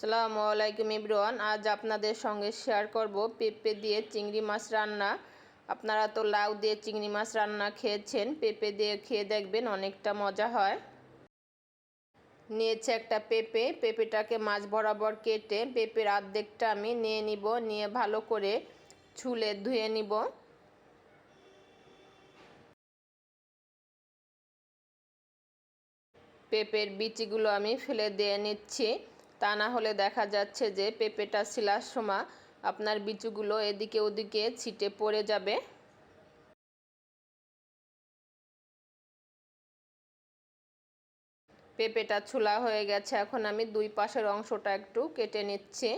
সালামু আলাইকুম ইব্রুয়ান আজ আপনাদের সঙ্গে শেয়ার করব পেঁপে দিয়ে চিংড়ি মাছ রান্না। আপনারা তো লাউ দিয়ে চিংড়ি মাছ রান্না খেয়েছেন, পেঁপে দিয়ে খেয়ে দেখবেন অনেকটা মজা হয়। নিয়েছে একটা পেঁপে, পেঁপেটাকে মাছ বরাবর কেটে পেঁপের আর্ধেকটা আমি নিয়ে নিব, নিয়ে ভালো করে ছুলে ধুয়ে নিব। পেঁপের বিচিগুলো আমি ফেলে দিয়ে নিচ্ছি। তা না হলে দেখা যাচ্ছে যে পেঁপেটা শিলার সময় আপনার বিচুগুলো এদিকে ওদিকে ছিটে পড়ে যাবে। পেঁপেটা ছুলা হয়ে গেছে, এখন আমি দুই পাশের অংশটা একটু কেটে নিচ্ছি।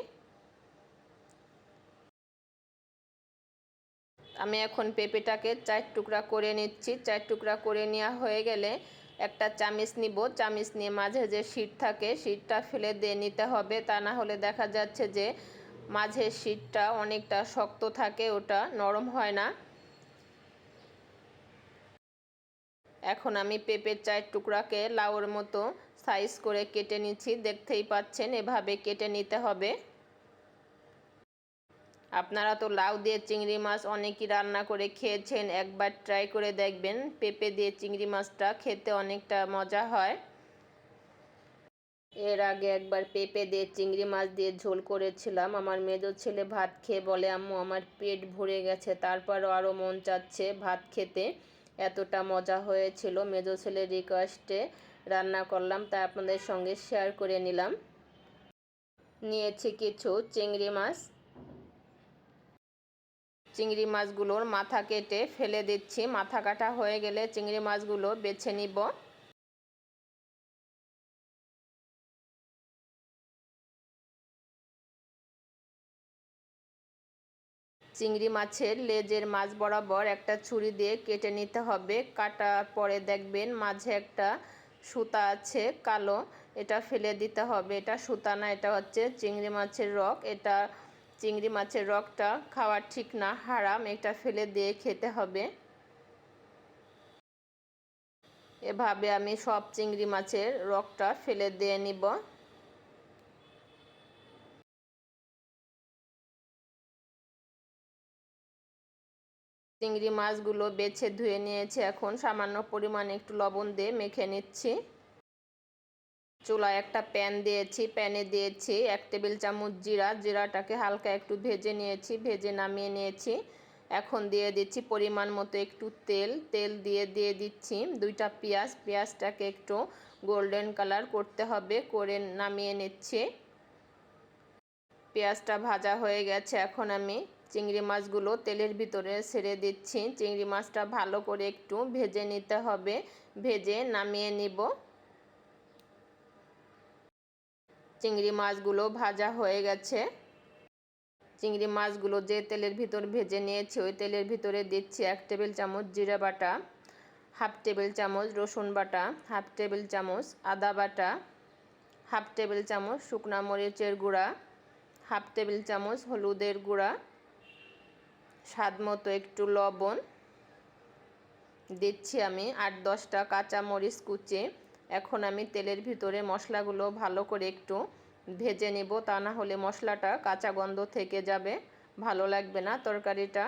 আমি এখন পেঁপেটাকে চার টুকরা করে নিচ্ছি, চার টুকরা করে নেওয়া হয়ে গেলে একটা চামিচ নিব, চামিচ নিয়ে মাঝে যে শীত থাকে শীতটা ফেলে দিয়ে নিতে হবে, তা না হলে দেখা যাচ্ছে যে মাঝে শীতটা অনেকটা শক্ত থাকে, ওটা নরম হয় না। এখন আমি পেঁপের চার টুকরাকে লাউর মতো সাইজ করে কেটে নিচ্ছি, দেখতেই পাচ্ছেন এভাবে কেটে নিতে হবে। আপনারা তো লাউ দিয়ে চিংড়ি মাছ অনেকই রান্না করে খেয়েছেন, একবার ট্রাই করে দেখবেন। পেঁপে দিয়ে চিংড়ি মাছটা খেতে অনেকটা মজা হয়। এর আগে একবার পেঁপে দিয়ে চিংড়ি মাছ দিয়ে ঝোল করেছিলাম। আমার মেজো ছেলে ভাত খেয়ে বলে, আম্মু, আমার পেট ভরে গেছে। তারপরও আরও মন চাচ্ছে ভাত খেতে। এতটা মজা হয়েছিল। মেজো ছেলের রিকোয়েস্টে রান্না করলাম তা আপনাদের সঙ্গে শেয়ার করে নিলাম। নিয়েছি কিছু চিংড়ি মাছ। চিংড়ি মাছগুলোর মাথা কেটে ফেলে দিচ্ছি। মাথা কাটা হয়ে গেলে চিংড়ি মাছগুলো বেছে নিব। চিংড়ি মাছের লেজের মাছ বরাবর একটা ছুরি দিয়ে কেটে নিতে হবে। কাটার পরে দেখবেন মাঝে একটা সুতা আছে, কালো। এটা ফেলে দিতে হবে। এটা সুতা না, এটা হচ্ছে চিংড়ি মাছের রক। এটা চিংড়ি মাছের রকটা খাওয়া ঠিক না, হারাম, এটা ফেলে দিয়ে খেতে হবে। এভাবে আমি সব চিংড়ি মাছের রকটা ফেলে দিয়ে নিব। চিংড়ি মাছগুলো বেছে ধুয়ে নিয়েছি, এখন সামান্য পরিমাণে একটু লবণ দিয়ে মেখে নিচ্ছি। চুলায় একটা প্যান দিয়েছি, প্যানে দিয়েছি এক টেবিল চামচ জিরা, জিরাটাকে হালকা একটু ভেজে নিয়েছি, ভেজে নামিয়ে নিয়েছি। এখন দিয়ে দিচ্ছি পরিমাণ মতো একটু তেল তেল দিয়ে দিয়ে দিচ্ছি দুইটা পেঁয়াজ, পেঁয়াজটাকে একটু গোল্ডেন কালার করতে হবে, করে নামিয়ে নিচ্ছি। পেঁয়াজটা ভাজা হয়ে গেছে, এখন আমি চিংড়ি মাছগুলো তেলের ভিতরে ছেড়ে দিচ্ছি। চিংড়ি মাছটা ভালো করে একটু ভেজে নিতে হবে, ভেজে নামিয়ে নিব। চিংড়ি মাছগুলো ভাজা হয়ে গেছে। চিংড়ি মাছগুলো যে তেলের ভিতর ভেজে নিয়েছি, ওই তেলের ভিতরে দিচ্ছি এক টেবিল চামচ জিরা বাটা, হাফ টেবিল চামচ রসুন বাটা, হাফ টেবিল চামচ আদা বাটা, হাফ টেবিল চামচ শুকনা মরিচের গুঁড়া, হাফ টেবিল চামচ হলুদের গুঁড়া, স্বাদ মতো একটু লবণ। দিচ্ছি আমি আট দশটা কাঁচা মরিচ কুচে। এখন আমি তেলের ভিতরে মশলাগুলো ভালো করে একটু ভেজে নেব, তা না হলে মশলাটা কাঁচা গন্ধ থেকে যাবে, ভালো লাগবে না তরকারিটা।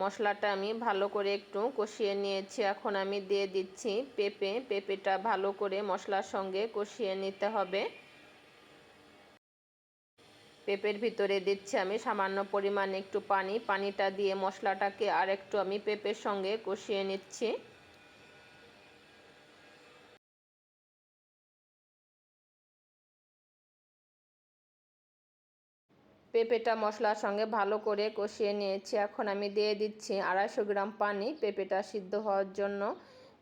মশলাটা আমি ভালো করে একটু কষিয়ে নিয়েছি, এখন আমি দিয়ে দিচ্ছি পেঁপে, পেঁপেটা ভালো করে মশলার সঙ্গে কষিয়ে নিতে হবে। পেঁপের ভিতরে দিচ্ছি আমি সামান্য পরিমাণে একটু পানি, পানিটা দিয়ে মশলাটাকে আর একটু আমি পেঁপের সঙ্গে কষিয়ে নিচ্ছি। পেঁপেটা মশলার সঙ্গে ভালো করে কষিয়ে নিয়েছি। এখন আমি দিয়ে দিচ্ছি আড়াইশো গ্রাম পানি। পেঁপেটা সিদ্ধ হওয়ার জন্য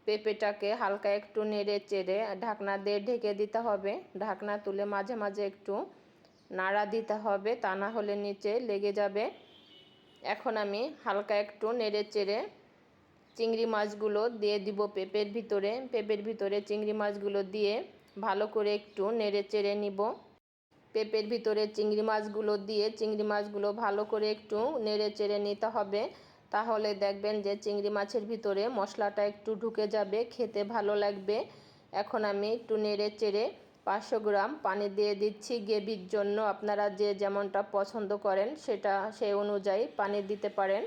পেঁপেটাকে হালকা একটু নেড়ে চেড়ে ঢাকনা দিয়ে ঢেকে দিতে হবে। ঢাকনা তুলে মাঝে মাঝে একটু নাড়া দিতে হবে, তা না হলে নিচে লেগে যাবে। এখন আমি হালকা একটু নেড়ে চেড়ে চিংড়ি মাছগুলো দিয়ে দিব পেঁপের ভিতরে। পেঁপের ভিতরে চিংড়ি মাছগুলো দিয়ে ভালো করে একটু নেড়ে চেড়ে নিব। পেঁপের ভিতরে চিংড়ি মাছগুলো দিয়ে চিংড়ি মাছগুলো ভালো করে একটু নেড়ে চেড়ে নিতে হবে। তাহলে দেখবেন যে চিংড়ি মাছের ভিতরে মশলাটা একটু ঢুকে যাবে, খেতে ভালো লাগবে। এখন আমি একটু নেড়ে চেড়ে পাঁচশো গ্রাম পানি দিয়ে দিচ্ছি গ্রেভির জন্য। আপনারা যে যেমনটা পছন্দ করেন সেটা সেই অনুযায়ী পানি দিতে পারেন।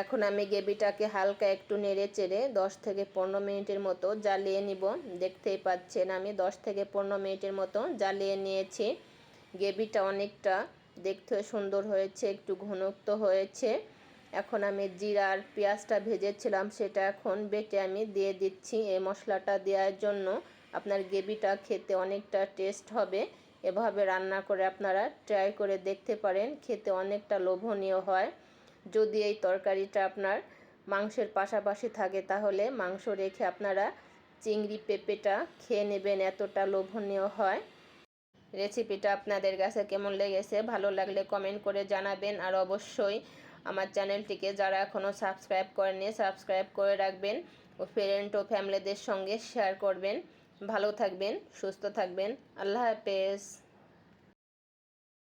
এখন আমি গ্রেভিটাকে হালকা একটু নেড়ে চেড়ে দশ থেকে পনেরো মিনিটের মতো জ্বালিয়ে নিব। দেখতেই পাচ্ছেন আমি দশ থেকে পনেরো মিনিটের মতো জ্বালিয়ে নিয়েছি। গ্রেভিটা অনেকটা দেখতে সুন্দর হয়েছে, একটু ঘনত্ব হয়েছে। এখন আমি জিরা আর পেঁয়াজটা ভেজেছিলাম, সেটা এখন বেটে আমি দিয়ে দিচ্ছি এই মশলাটা দেওয়ার জন্য। আপনার গ্রেভিটা খেতে অনেকটা টেস্ট হবে। এভাবে রান্না করে আপনারা ট্রাই করে দেখতে পারেন, খেতে অনেকটা লোভনীয় হয়। যদি এই তরকারিটা আপনার মাংসের পাশাপাশি থাকে, তাহলে মাংস রেখে আপনারা চিংড়ি পেঁপেটা খেয়ে নেবেন, এতটা লোভনীয় হয়। রেসিপিটা আপনাদের কাছে কেমন লেগেছে, ভালো লাগলে কমেন্ট করে জানাবেন। আর অবশ্যই আমার চ্যানেলটিকে যারা এখনও সাবস্ক্রাইব করেনি সাবস্ক্রাইব করে রাখবেন ও ফ্রেন্ড ও ফ্যামিলিদের সঙ্গে শেয়ার করবেন। ভালো থাকবেন, সুস্থ থাকবেন, আল্লাহ হাফেজ।